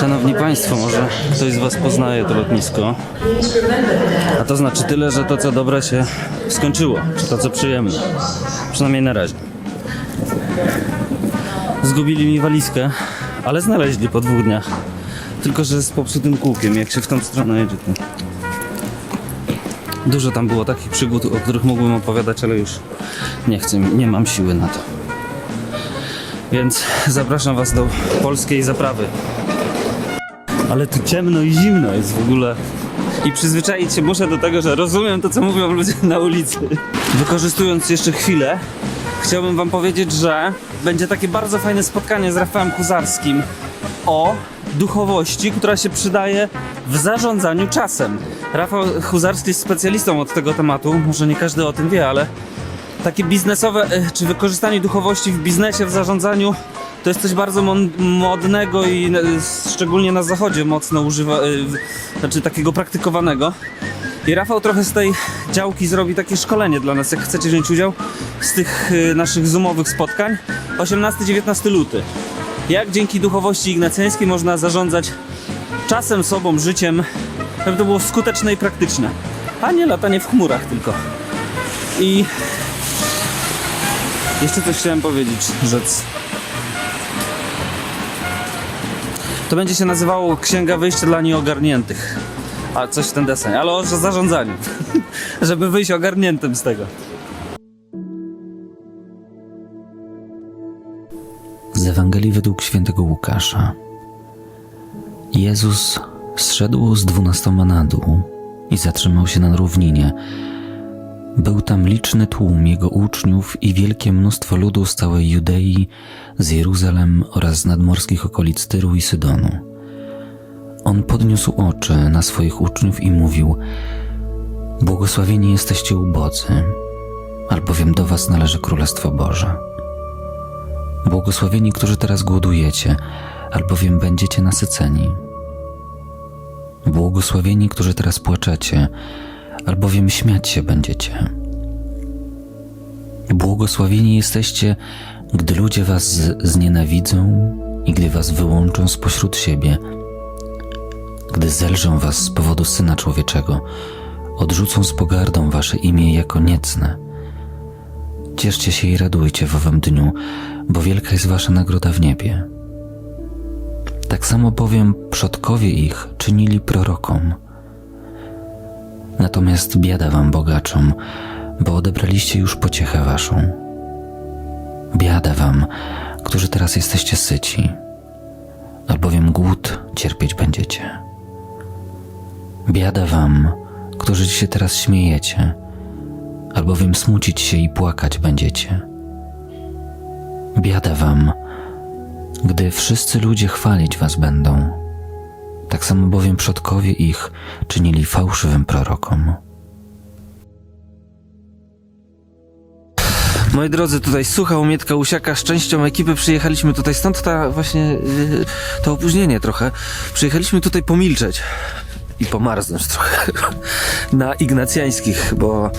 Szanowni Państwo, może ktoś z Was poznaje to lotnisko. A to znaczy tyle, że to co dobre się skończyło, czy to co przyjemne. Przynajmniej na razie. Zgubili mi walizkę, ale znaleźli po dwóch dniach. Tylko, że z popsutym kółkiem, jak się w tą stronę jedzie to... Dużo tam było takich przygód, o których mógłbym opowiadać, ale już nie chcę, nie mam siły na to. Więc zapraszam Was do polskiej zaprawy. Ale tu ciemno i zimno jest w ogóle. I przyzwyczaić się muszę do tego, że rozumiem to, co mówią ludzie na ulicy. Wykorzystując jeszcze chwilę, chciałbym Wam powiedzieć, że będzie takie bardzo fajne spotkanie z Rafałem Kuzarskim o duchowości, która się przydaje w zarządzaniu czasem. Rafał Huzarski jest specjalistą od tego tematu, może nie każdy o tym wie, ale takie biznesowe, e, czy wykorzystanie duchowości w biznesie, w zarządzaniu, to jest coś bardzo modnego i e, szczególnie na zachodzie mocno używa, e, znaczy takiego praktykowanego. I Rafał trochę z tej działki zrobi takie szkolenie dla nas, jak chcecie wziąć udział z tych e, naszych zoomowych spotkań. 18-19 luty. Jak dzięki duchowości ignacjańskiej można zarządzać czasem, sobą, życiem, żeby to było skuteczne i praktyczne. A nie latanie w chmurach tylko. I jeszcze coś chciałem powiedzieć, rzec. To będzie się nazywało Księga Wyjścia dla Nieogarniętych. A coś w ten deseń, ale o zarządzaniu. Żeby wyjść ogarniętym z tego. Z Ewangelii według świętego Łukasza. Jezus zszedł z dwunastoma na dół i zatrzymał się na równinie. Był tam liczny tłum jego uczniów i wielkie mnóstwo ludu z całej Judei, z Jeruzalem oraz z nadmorskich okolic Tyru i Sydonu. On podniósł oczy na swoich uczniów i mówił: Błogosławieni jesteście ubodzy, albowiem do was należy Królestwo Boże. Błogosławieni, którzy teraz głodujecie, albowiem będziecie nasyceni. Błogosławieni, którzy teraz płaczecie, albowiem śmiać się będziecie. Błogosławieni jesteście, gdy ludzie was znienawidzą i gdy was wyłączą spośród siebie, gdy zelżą was z powodu Syna Człowieczego, odrzucą z pogardą wasze imię jako niecne. Cieszcie się i radujcie w owym dniu, bo wielka jest wasza nagroda w niebie. Tak samo bowiem przodkowie ich czynili prorokom. Natomiast biada wam bogaczom, bo odebraliście już pociechę waszą. Biada wam, którzy teraz jesteście syci, albowiem głód cierpieć będziecie. Biada wam, którzy się teraz śmiejecie, albowiem smucić się i płakać będziecie. Biada wam, gdy wszyscy ludzie chwalić was będą. Tak samo bowiem przodkowie ich czynili fałszywym prorokom. Moi drodzy, tutaj Sucha, Umietka, Usiaka, z częścią ekipy przyjechaliśmy tutaj, stąd ta właśnie yy, to opóźnienie trochę. Przyjechaliśmy tutaj pomilczeć i pomarznąć trochę na Ignacjańskich, bo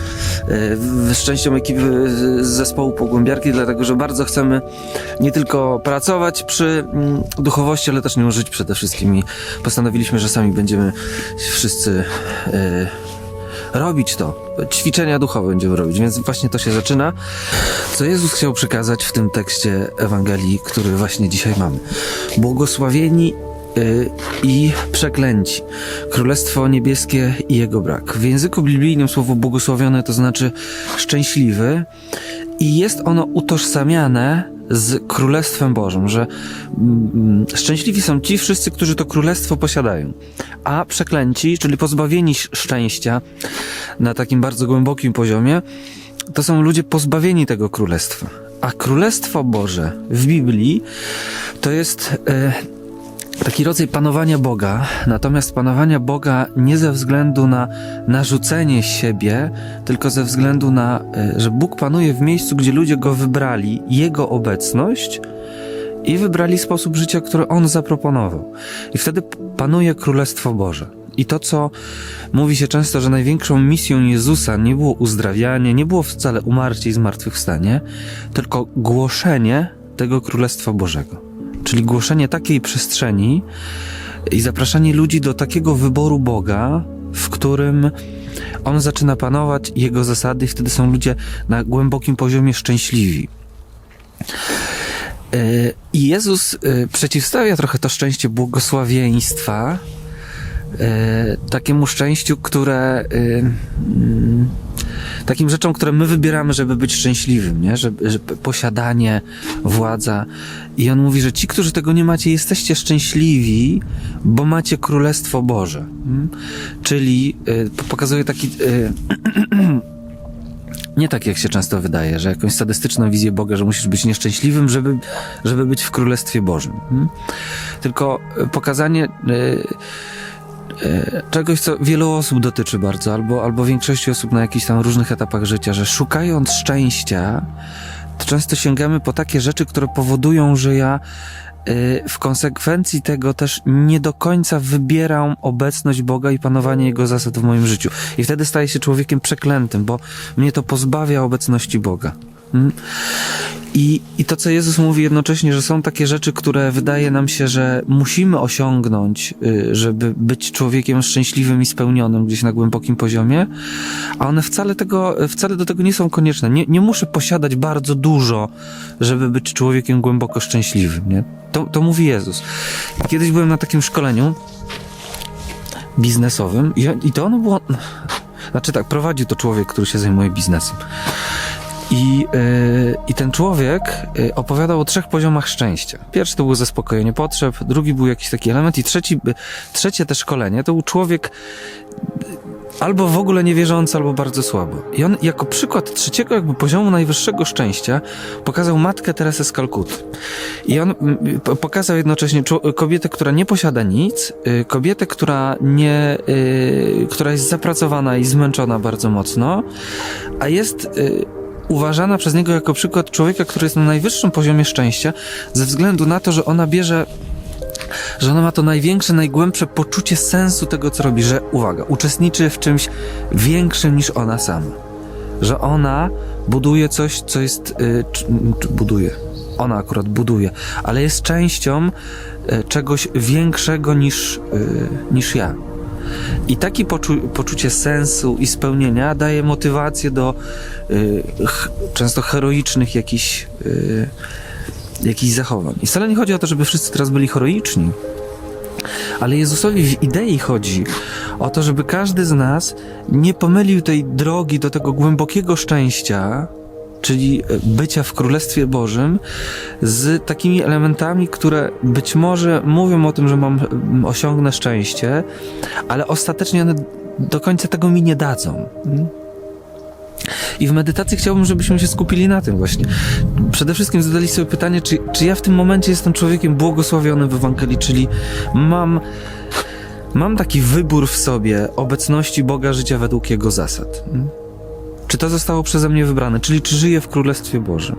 yy, z częścią ekipy zespołu Pogłębiarki, dlatego że bardzo chcemy nie tylko pracować przy mm, duchowości, ale też nią żyć przede wszystkim i postanowiliśmy, że sami będziemy wszyscy yy, robić to. Ćwiczenia duchowe będziemy robić, więc właśnie to się zaczyna. Co Jezus chciał przekazać w tym tekście Ewangelii, który właśnie dzisiaj mamy. Błogosławieni y, i przeklęci. Królestwo niebieskie i jego brak. W języku biblijnym słowo błogosławione to znaczy szczęśliwy i jest ono utożsamiane z Królestwem Bożym, że mm, szczęśliwi są ci wszyscy, którzy to królestwo posiadają, a przeklęci, czyli pozbawieni sz- szczęścia na takim bardzo głębokim poziomie, to są ludzie pozbawieni tego królestwa. A Królestwo Boże w Biblii to jest e, taki rodzaj panowania Boga, natomiast panowania Boga nie ze względu na narzucenie siebie, tylko ze względu na, e, że Bóg panuje w miejscu, gdzie ludzie go wybrali, jego obecność i wybrali sposób życia, który on zaproponował. I wtedy panuje Królestwo Boże. I to, co mówi się często, że największą misją Jezusa nie było uzdrawianie, nie było wcale umarcie i zmartwychwstanie, tylko głoszenie tego Królestwa Bożego. Czyli głoszenie takiej przestrzeni i zapraszanie ludzi do takiego wyboru Boga, w którym on zaczyna panować, jego zasady, i wtedy są ludzie na głębokim poziomie szczęśliwi. E, I Jezus e, przeciwstawia trochę to szczęście błogosławieństwa e, takiemu szczęściu, które mm, takim rzeczom, które my wybieramy, żeby być szczęśliwym, nie? Że, że posiadanie, władza. I on mówi, że ci, którzy tego nie macie, jesteście szczęśliwi, bo macie Królestwo Boże. Mm? Czyli y, po- pokazuje taki. Y, nie tak, jak się często wydaje, że jakąś sadystyczną wizję Boga, że musisz być nieszczęśliwym, żeby, żeby być w Królestwie Bożym. Mm? Tylko y, pokazanie. Y, czegoś, co wielu osób dotyczy bardzo, albo, albo większości osób na jakichś tam różnych etapach życia, że szukając szczęścia, to często sięgamy po takie rzeczy, które powodują, że ja e, w konsekwencji tego też nie do końca wybieram obecność Boga i panowanie Jego zasad w moim życiu. I wtedy staję się człowiekiem przeklętym, bo mnie to pozbawia obecności Boga. Mm? I, I to, co Jezus mówi jednocześnie, że są takie rzeczy, które wydaje nam się, że musimy osiągnąć, y, żeby być człowiekiem szczęśliwym i spełnionym gdzieś na głębokim poziomie, a one wcale, tego, wcale do tego nie są konieczne. Nie, nie muszę posiadać bardzo dużo, żeby być człowiekiem głęboko szczęśliwym. Nie? To, to mówi Jezus. Kiedyś byłem na takim szkoleniu biznesowym i, i to ono było. Znaczy tak, prowadził to człowiek, który się zajmuje biznesem. I, yy, I ten człowiek yy, opowiadał o trzech poziomach szczęścia. Pierwszy to było zaspokojenie potrzeb, drugi był jakiś taki element, i trzeci, yy, trzecie te szkolenie to był człowiek albo w ogóle niewierzący, albo bardzo słabo. I on jako przykład trzeciego jakby poziomu najwyższego szczęścia pokazał matkę Teresę z Kalkuty. I on pokazał jednocześnie kobietę, która nie posiada nic, kobietę, która nie, która jest zapracowana i zmęczona bardzo mocno, a jest uważana przez niego jako przykład człowieka, który jest na najwyższym poziomie szczęścia, ze względu na to, że ona bierze że ona ma to największe, najgłębsze poczucie sensu tego, co robi, że uwaga, uczestniczy w czymś większym niż ona sama. Że ona buduje coś, co jest. Y, czy buduje. Ona akurat buduje, ale jest częścią y, czegoś większego niż, y, niż ja. I takie poczu- poczucie sensu i spełnienia daje motywację do y, często heroicznych jakichś, y, jakichś zachowań. I wcale nie chodzi o to, żeby wszyscy teraz byli heroiczni, ale Jezusowi w idei chodzi o to, żeby każdy z nas nie pomylił tej drogi do tego głębokiego szczęścia, czyli e, bycia w Królestwie Bożym, z takimi elementami, które być może mówią o tym, że mam mm, osiągnę szczęście, ale ostatecznie one do końca tego mi nie dadzą. Mm? I w medytacji chciałbym, żebyśmy się skupili na tym właśnie. Przede wszystkim zadali sobie pytanie, czy, czy ja w tym momencie jestem człowiekiem błogosławionym w Ewangelii, czyli mam, mam taki wybór w sobie obecności Boga życia według Jego zasad. Czy to zostało przeze mnie wybrane, czyli czy żyję w Królestwie Bożym?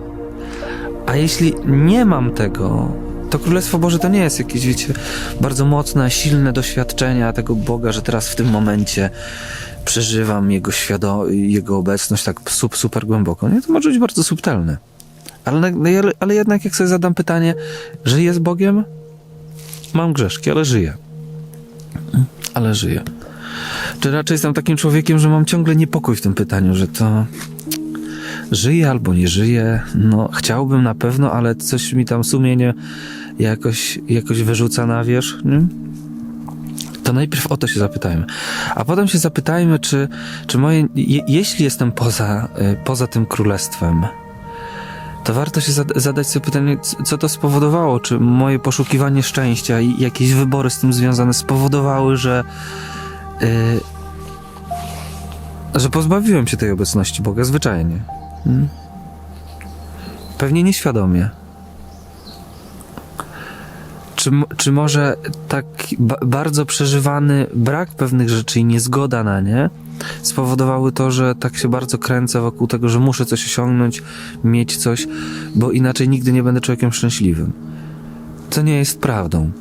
A jeśli nie mam tego, to Królestwo Boże to nie jest jakieś, wiecie, bardzo mocne, silne doświadczenia tego Boga, że teraz w tym momencie przeżywam Jego, świado- jego obecność tak sub, super głęboko. Nie, to może być bardzo subtelne. Ale, ale jednak jak sobie zadam pytanie, żyję z Bogiem? Mam grzeszki, ale żyję. Ale żyję. Czy raczej jestem takim człowiekiem, że mam ciągle niepokój w tym pytaniu, że to żyję albo nie żyję. No, chciałbym na pewno, ale coś mi tam sumienie jakoś, jakoś wyrzuca na wierzch. Nie? To najpierw o to się zapytajmy. A potem się zapytajmy, czy, czy moje, je, jeśli jestem poza, y, poza tym królestwem, to warto się zada- zadać sobie pytanie, co to spowodowało? Czy moje poszukiwanie szczęścia i jakieś wybory z tym związane spowodowały, że, y, że pozbawiłem się tej obecności Boga zwyczajnie? Hmm? Pewnie nieświadomie. Czy, czy może tak ba- bardzo przeżywany brak pewnych rzeczy i niezgoda na nie spowodowały to, że tak się bardzo kręcę wokół tego, że muszę coś osiągnąć, mieć coś, bo inaczej nigdy nie będę człowiekiem szczęśliwym. To nie jest prawdą.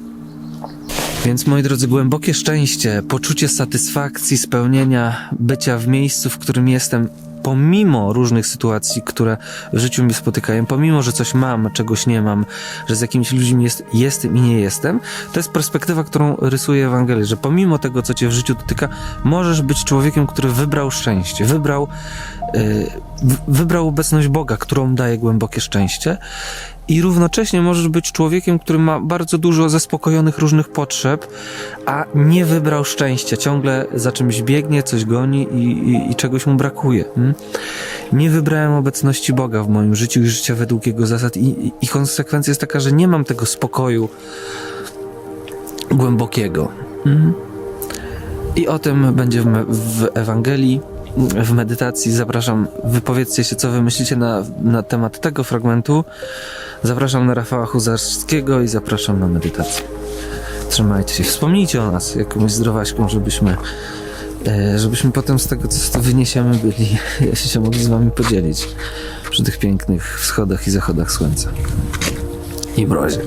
Więc moi drodzy, głębokie szczęście, poczucie satysfakcji, spełnienia, bycia w miejscu, w którym jestem pomimo różnych sytuacji, które w życiu mnie spotykają, pomimo, że coś mam, czegoś nie mam, że z jakimiś ludźmi jest, jestem i nie jestem, to jest perspektywa, którą rysuje Ewangelia, że pomimo tego, co cię w życiu dotyka, możesz być człowiekiem, który wybrał szczęście, wybrał, yy, wybrał obecność Boga, którą daje głębokie szczęście i równocześnie możesz być człowiekiem, który ma bardzo dużo zaspokojonych różnych potrzeb, a nie wybrał szczęścia. Ciągle za czymś biegnie, coś goni i, i, i czegoś mu brakuje. Mm? Nie wybrałem obecności Boga w moim życiu i życia według Jego zasad, i, i, konsekwencja jest taka, że nie mam tego spokoju głębokiego. Mm? I o tym będzie w, w Ewangelii, w medytacji. Zapraszam, wypowiedzcie się, co wy myślicie na, na temat tego fragmentu. Zapraszam na Rafała Huzarskiego i zapraszam na medytację. Trzymajcie się. Wspomnijcie o nas jakąś zdrowaśką, żebyśmy, e, żebyśmy potem z tego, co wyniesiemy, byli, się mogli z wami podzielić przy tych pięknych wschodach i zachodach słońca. I mrozie.